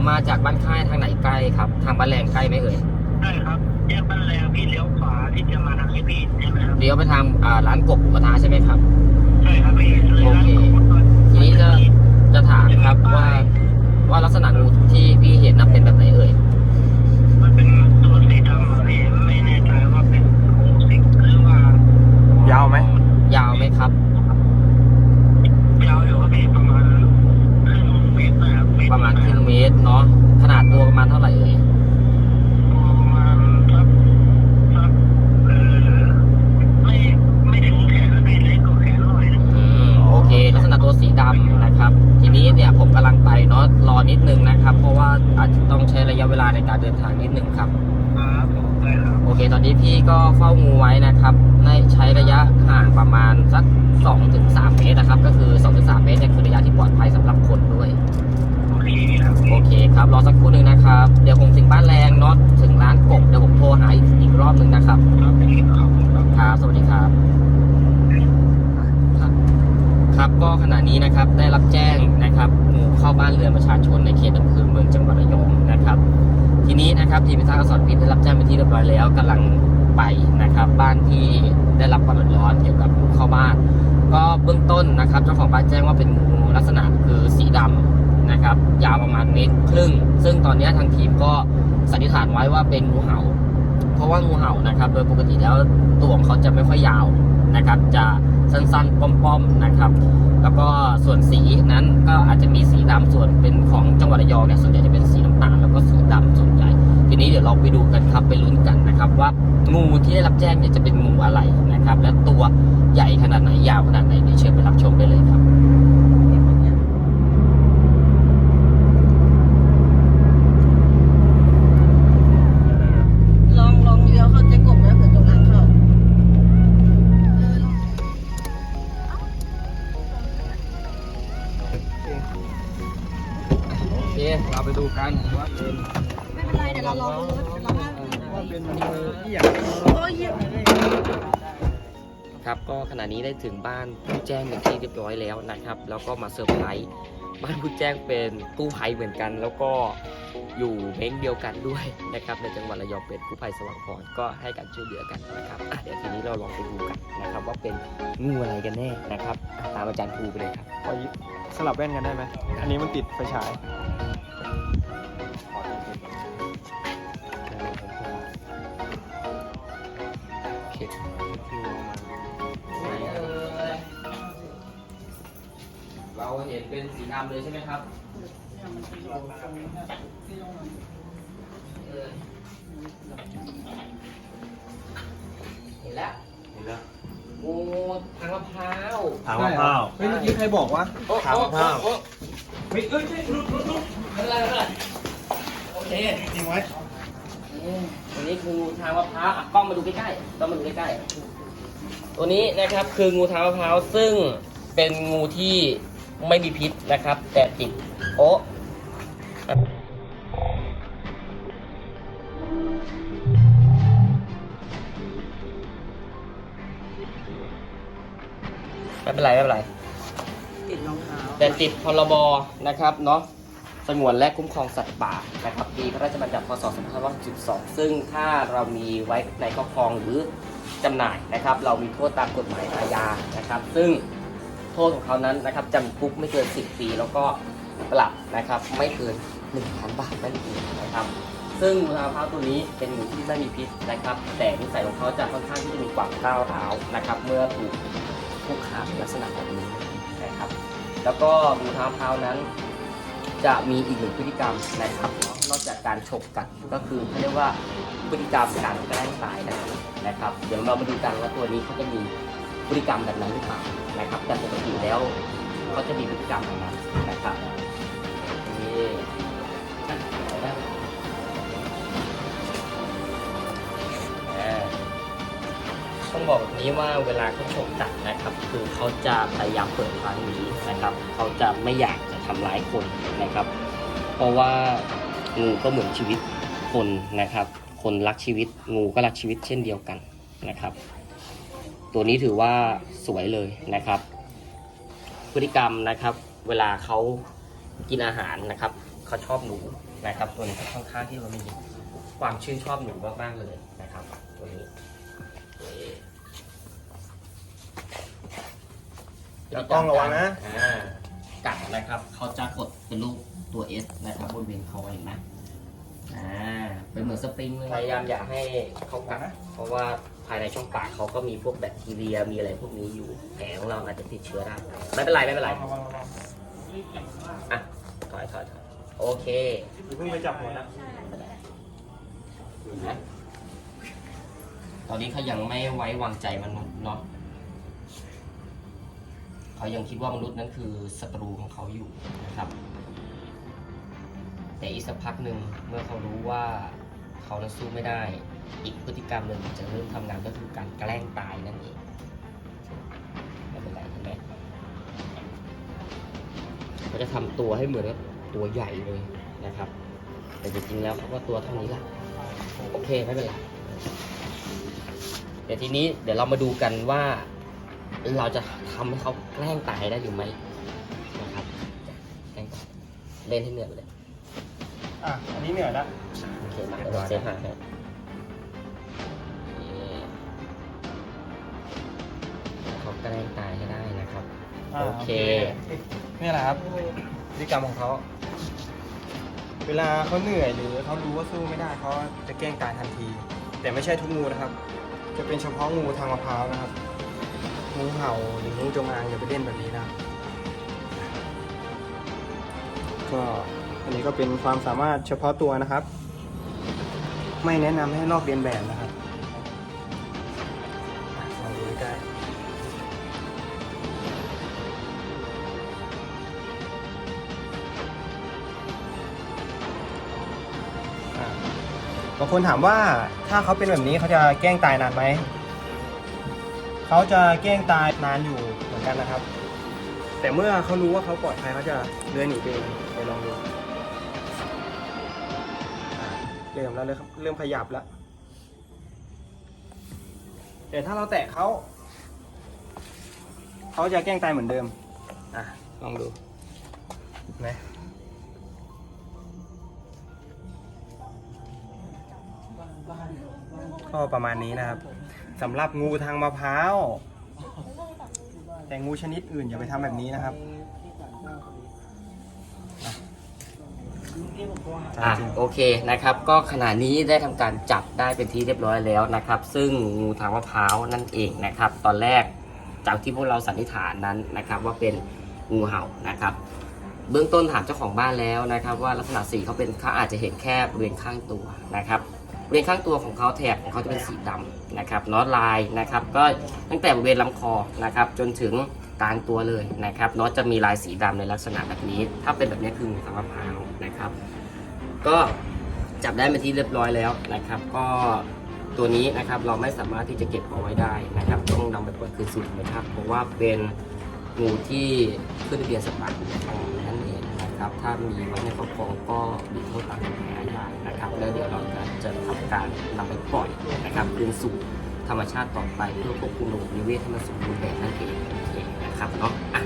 มมาจากบ้านค่ายทางไหนใกล้ครับ ทางบ้านแรงใกล้ไหมเอ่ยใช่ครับแยกบ้านแรงพี่เลี้ยวขวาที่จะมาทางเอสพีใช่ไหมครับเลี้ยวไปทางอ่าร้านกบหมูกระทะใช่ไหมครับ ใช่ครับพี่เลยร้านโอเคของก่อนทีนี้จะจะถามครับว่า ว่าลักษณะงูที่พี่เห็นนะเป็นแบบไหนเอ่ยมันเป็นตัวสีดำอะพี่ไม่แน่ใจว่าเป็นงูสิงหรือว่ายาวไหม สีดำนะครับ ทีนี้เนี่ยผมกำลังไปเนาะรอนิดนึงนะครับ เพราะว่าอาจจะต้องใช้ระยะเวลาในการเดินทางนิดนึงครับครับได้ครับโอเค ตอนนี้พี่ก็เฝ้างูไว้นะครับในใช้ระยะห่างประมาณสัก2-3เมตรนะครับ ก็คือ2-3เมตรเนี่ยคือระยะที่ปลอดภัยสำหรับคนด้วย โอเคครับ โอ เคครับ รอสักครู่หนึ่งนะครับ เดี๋ยวผมถึงบ้านแรงเนาะถึงร้านกบเดี๋ยวผมโทรหาอีกอีกรอบหนึ่งนะครับ ครับ สวัสดีครับ ครับก็ขณะนี้นะครับได้รับแจ้งนะครับงูเข้าบ้านเรือนประชาชนในเขตอำเภอเมืองจังหวัดระยองนะครับ ทีนี้นะครับทีมพิทักษ์อสรพิษได้รับแจ้งเป็นที่เรียบร้อยแล้วกำลังไปนะครับ บ้านที่ได้รับความเดือดร้อนเกี่ยวกับงูเข้าบ้าน ก็เบื้องต้นนะครับเจ้าของบ้านแจ้งว่าเป็นงูลักษณะคือสีดำ นะครับ ยาวประมาณเมตรครึ่ง ซึ่งตอนนี้ทางทีมก็สันนิษฐานไว้ว่าเป็นงูเห่า เพราะว่างูเห่านะครับ โดยปกติแล้วตัวของเขาจะไม่ค่อยยาวนะครับ จะสั้นๆป้อมๆนะครับ แล้วก็ส่วนสีนั้นก็อาจจะมีสีดำส่วนเป็นของจังหวัดระยองเนี่ยส่วนใหญ่จะเป็นสีน้ำตาลแล้วก็สีดำส่วนใหญ่ ทีนี้เดี๋ยวเราไปดูกันครับไปลุ้นกันนะครับ ว่างูที่ได้รับแจ้งเนี่ยจะเป็นงูอะไรนะครับ และตัวใหญ่ขนาดไหนยาวขนาดไหนเดี๋ยวเชิญไปรับชมได้เลยครับ โอเค เราไปดูกันว่าเป็นไม่เป็นไรเดี๋ยวเราลองดูเราว่าว่าเป็นมือที่อยากโอ้ยเหยียบเลยครับก็ขณะนี้ได้ถึงบ้านผู้แจ้งเป็นที่เรียบร้อยแล้วนะครับ แล้วก็มาเซอร์ไพรส์บ้านผู้แจ้งเป็นกู้ภัยเหมือนกัน แล้วก็ อยู่เม้งเดียวกันด้วยนะครับในจังหวัดระยองเป็นกู้ภัยสว่างพรก็ให้การช่วยเหลือกันนะครับอะเดี๋ยวทีนี้เราลองไปดูกันนะครับว่าเป็นงูอะไรกันแน่นะครับอะตามอาจารย์ภูไปเลยครับขอสลับแว่นกันได้ไหมอันนี้มันติดไฟฉายโอเคไหนเอ่ยเราเห็นเป็นสีดำเลยใช่ไหมครับ เออเห็นแล้วเห็นแล้วงูทางมะพร้าวถามมะพร้าวเฮ้ยเมื่อกี้ใครบอกว่าโอ้ทางมะพร้าวโอ้เฮ้ยเอ้ยเฮ้ยหลุดหลุดหลุดโอ้ไม่เป็นไรไม่เป็นไรโอเคจริงไว้ตัวนี้คืองูทางมะพร้าวอะกล้องมาดูใกล้ๆกล้องมาดูใกล้ๆตัวนี้นะครับคืองูทางมะพร้าวซึ่งเป็นงูที่ไม่มีพิษนะครับ แต่ติดโอ๊ะ ไม่เป็นไรไม่เป็นไร ติดรองเท้าแต่ติดพรบนะครับเนาะสงวนและคุ้มครองสัตว์ป่านะครับปีพระราชบัญญัติพศ2512 ซึ่งถ้าเรามีไว้ในครอบครองหรือจำหน่ายนะครับ เรามีโทษตามกฎหมายอาญานะครับ ซึ่งโทษของเขานั้นนะครับจำคุกไม่เกิน 10 ปี แล้วก็ ปรับนะครับไม่เกิน1ล้านบาทนั่นเองนะครับซึ่งงูทางมพร้าวตัวนี้เป็นงูที่ไม่มีพิษนะครับ แต่นิสัยของเขาจะค่อนข้างที่จะมีความก้าวร้าวนะครับ เมื่อถูกคุกคามลักษณะแบบนี้นะครับ แล้วก็งูเท้ามะพร้าวนั้น จะมีอีกหนึ่งพฤติกรรมนะครับนาะนอกจากการฉกกัดก็คือเขาเรียกว่าพฤติกรรมการแกล้งตายนะครับ เดี๋ยวเรามาดูกันว่าตัวนี้เขาจะมีพฤติกรรมแบบนั้นหรือเปล่านะครับ แต่ปกติแล้ว เขาจะมีพฤติกรรมแบบนั้นนะครับนี่อะเอาละต้องบอกแบบนี้ว่าเวลาเขาฉกกัดนะครับ คือเขาจะพยายามเปิดทางหนีนะครับ เขาจะไม่อยากจะทำร้ายคนนะครับ เพราะว่างูก็เหมือนชีวิตคนนะครับ คนรักชีวิตงูก็รักชีวิตเช่นเดียวกันนะครับ ตัวนี้ถือว่าสวยเลยนะครับ พฤติกรรมนะครับ เวลาเขากินอาหารนะครับเขาชอบหนูนะครับ ตัวนี้ค่อนข้างที่เรามีความชื่นชอบหนูมากๆเลยนะครับ ตัวนี้นี่ต้องระวังนะอ่ากัดนะครับเขาจะกดเป็นรูปตัว S นะครับบนเวนคอเห็นไหมอ่าเป็นเหมือนสปริงเลยพยายามอย่าให้เขากัดเพราะว่าภายในช่องปากเขาก็มีพวกแบคทีเรียมีอะไรพวกนี้อยู่แผลของเราอาจจะติดเชื้อได้ไม่เป็นไรไม่เป็นไรอะถอยถอยถอยโอเคเพิ่งไปจับหัวนะตอนนี้เขายังไม่ไว้วางใจมนุษย์เนาะเขายังคิดว่ามนุษย์นั้นคือศัตรูของเขาอยู่นะครับ แต่อีกสักพักหนึ่งเมื่อเขารู้ว่า เขานั้นสู้ไม่ได้ อีกพฤติกรรมหนึ่งจะเริ่มทำงานก็คือการแกล้งตายนั่นเองไม่เป็นไรเห็นไหมเขาจะทำตัวให้เหมือนกับตัวใหญ่เลยนะครับ แต่จริงๆแล้วเขาก็ตัวเท่านี้แหละโอเคไม่เป็นไรเดี๋ยวทีนี้เดี๋ยวเรามาดูกันว่าเราจะทำให้เขาแกล้งตายได้หรือไม่นะครับแกล้งตายเล่นให้เหนื่อยไปเลยอะอันนี้เหนื่อยละ เคมาเดี๋ยวเราเซฟหาให้เขาแกล้ตายให้ได้นะครับาโอเคนี่แหละครับพฤติกรรมของเขา เวลาเขาเหนื่อยหรือเขารู้ว่าสู้ไม่ได้เขาจะแกล้งตายทันที แต่ไม่ใช่ทุกงูนะครับ จะเป็นเฉพาะงูทางมะพร้าวนะครับงูเห่าหรืองูจงอางอย่าไปเล่นแบบนี้นะครับก็อันนี้ก็เป็นความสามารถเฉพาะตัวนะครับ ไม่แนะนำให้ลอกเลียนแบบนะครับลองดูใกล้บางคนถามว่าถ้าเขาเป็นแบบนี้เขาจะแกล้งตายนานไหม เขาจะแกล้งตายนานอยู่เหมือนกันนะครับ แต่เมื่อเขารู้ว่าเขาปลอดภัยเขาจะเลื้อยหนีไปเองไปลองดู ริ่มแล้วเริ่มขยับแล้วแต่ถ้าเราแตะเขาเขาจะแกล้งตายเหมือนเดิม อะ ลองดูนไหมก็ประมาณนี้นะครับสำหรับงูทางมะพร้าว แต่งูชนิดอื่นอย่าไปทำแบบนี้นะครับ อะโอเคนะครับ ก็ขณะนี้ได้ทำการจับได้เป็นที่เรียบร้อยแล้วนะครับ ซึ่งงูทางมะพร้าวนั่นเองนะครับ ตอนแรกจากที่พวกเราสันนิษฐานนั้นนะครับ ว่าเป็นงูเห่านะครับ เบื้องต้นถามเจ้าของบ้านแล้วนะครับ ว่าลักษณะสีเขาเป็นเขาอาจจะเห็นแค่บริเวณข้างตัวนะครับบริเวณข้างตัวของเขาแถบของเขาจะเป็นสีดำนะครับน็อตลายนะครับ ก็ตั้งแต่บริเวณลำคอนะครับ จนถึง กลางตัวเลยนะครับน็อตจะมีลายสีดำในลักษณะแบบนี้ ถ้าเป็นแบบนี้คืองูทางมะพร้าวนะครับ ก็จับได้เป็นที่เรียบร้อยแล้วนะครับ ก็ตัวนี้นะครับเราไม่สามารถที่จะเก็บเอาไว้ได้นะครับ ต้องนำไปปล่อยคืนสู่ธรรมชาติเพราะว่าเป็นงูที่ขึ้นทะเบียนสัตว์ป่าคุ้มครองนั่นเองนะครับ ถ้ามีไว้ในครอบครองก็มีโทษตามกฎหมายอาญานะครับ แล้วเดี๋ยวเราจะจะทำการนำไปปล่อยนะครับคืนสู่ธรรมชาติต่อไปเพื่อควบคุมระบบนิเวศให้มันสมบูรณ์แบบนั่นเองโอเค นะครับเนาะอะ